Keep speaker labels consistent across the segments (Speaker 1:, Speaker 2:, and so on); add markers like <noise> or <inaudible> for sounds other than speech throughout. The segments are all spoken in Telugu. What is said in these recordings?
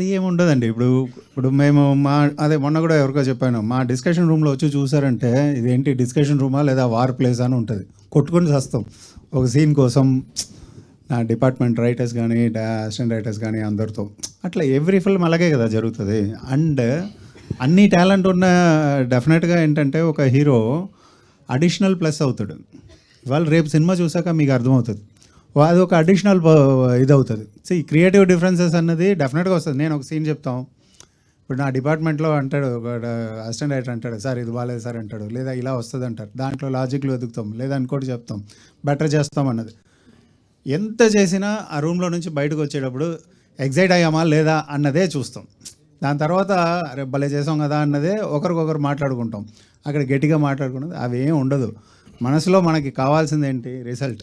Speaker 1: అది ఏముండదండి. ఇప్పుడు ఇప్పుడు మేము మా అదే మొన్న కూడా ఎవరికో చెప్పాను. మా డిస్కషన్ రూమ్లో వచ్చి చూసారంటే ఇదేంటి డిస్కషన్ రూమా లేదా వార్ ప్లేస్ అని ఉంటుంది. కొట్టుకొని చేస్తాం. ఒక సీన్ కోసం నా డిపార్ట్మెంట్ రైటర్స్ కానీ అసిస్టెంట్ రైటర్స్ కానీ అందరితో. అట్లా ఎవ్రీ ఫిల్మ్ అలాగే కదా జరుగుతుంది. అండ్ అన్ని టాలెంట్ ఉన్న డెఫినెట్గా ఏంటంటే ఒక హీరో అడిషనల్ ప్లస్ అవుతాడు. ఇవాళ రేపు సినిమా చూసాక మీకు అర్థమవుతుంది. అది ఒక అడిషనల్ ఇది అవుతుంది సో ఈ క్రియేటివ్ డిఫరెన్సెస్ అన్నది డెఫినెట్గా వస్తుంది. నేను ఒక సీన్ చెప్తాం. ఇప్పుడు నా డిపార్ట్మెంట్లో అంటాడు ఒక అసిస్టెంట్ డైరెక్టర్ అంటాడు సార్ ఇది బాగాలేదు సార్ అంటాడు. లేదా ఇలా వస్తుంది అంటారు దాంట్లో లాజిక్లు వెతుకుతాం. లేదా ఇంకోటి చెప్తాం. బెటర్ చేస్తాం అన్నది. ఎంత చేసినా ఆ రూమ్లో నుంచి బయటకు వచ్చేటప్పుడు ఎగ్జైట్ అయ్యామా లేదా అన్నదే చూస్తాం. దాని తర్వాత రేపు భలే చేసాం కదా అన్నదే ఒకరికొకరు మాట్లాడుకుంటాం. అక్కడ గట్టిగా మాట్లాడుకున్నది అవి ఏం ఉండదు. మనసులో మనకి కావాల్సింది ఏంటి రిజల్ట్.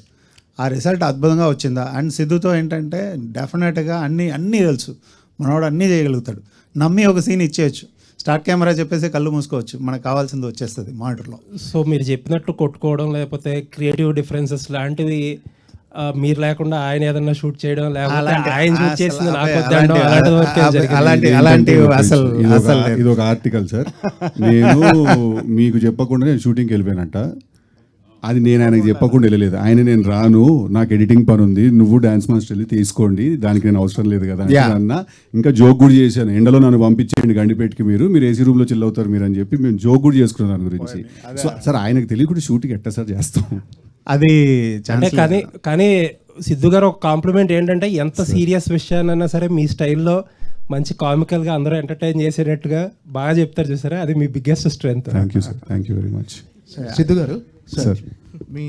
Speaker 1: ఆ రిజల్ట్ అద్భుతంగా వచ్చిందా? అండ్ సిద్ధుతో ఏంటంటే డెఫినెట్గా అన్నీ అన్నీ తెలుసు. మనవాడు అన్నీ చేయగలుగుతాడు. నమ్మి ఒక సీన్ ఇచ్చేయచ్చు. స్టార్ట్ కెమెరా చెప్పేసి కళ్ళు మూసుకోవచ్చు. మనకు కావాల్సింది వచ్చేస్తుంది మానిటర్లో.
Speaker 2: సో మీరు చెప్పినట్టు కొట్టుకోవడం లేకపోతే క్రియేటివ్ డిఫరెన్సెస్ లాంటివి మీరు లేకుండా ఆయన ఏదన్నా షూట్ చేయడం లేకపోతే ఆయన షూట్
Speaker 1: అసలు
Speaker 2: చేసింది
Speaker 1: అలాంటి-
Speaker 2: అలాంటి
Speaker 1: అసలు
Speaker 3: ఇది ఒక-
Speaker 1: అసలు లేదు.
Speaker 3: ఇది ఒక ఆర్టికల్ సార్ నేను <laughs> మీకు చెప్పకుండా నేను షూటింగ్కి వెళ్ళిపోయానంట. అది నేను ఆయనకి చెప్పకుండా వెళ్ళలేదు. ఆయన నేను రాను నాకు ఎడిటింగ్ పని ఉంది నువ్వు డాన్స్ మాస్టర్ వెళ్ళి తీసుకోండి దానికి నేను అవసరం లేదు కదా. అన్న ఇంకా జోక్ కూడా చేశాను. ఎండలో నన్ను పంపించేయండి గండిపేటకి మీరు మీరు ఏసీ రూమ్లో చిల్ అవుతారు మీరు అని చెప్పి మేము జోక్ కూడా చేసుకున్నాం దాని గురించి. సో సార్ ఆయనకు తెలియకుండా షూటింగ్ ఎట్టా సార్ చేస్తాం?
Speaker 1: అది
Speaker 2: కానీ కానీ సిద్ధు గారు ఒక కాంప్లిమెంట్ ఏంటంటే ఎంత సీరియస్ విషయాన్నైనా సరే మీ స్టైల్లో మంచి కామికల్గా అందరూ ఎంటర్టైన్ చేసేటట్టుగా బాగా చెప్తారు చూసారా? అది మీ biggest strength
Speaker 3: thank you sir thank you very much
Speaker 4: Siddhu గారు?
Speaker 3: సార్
Speaker 4: మీ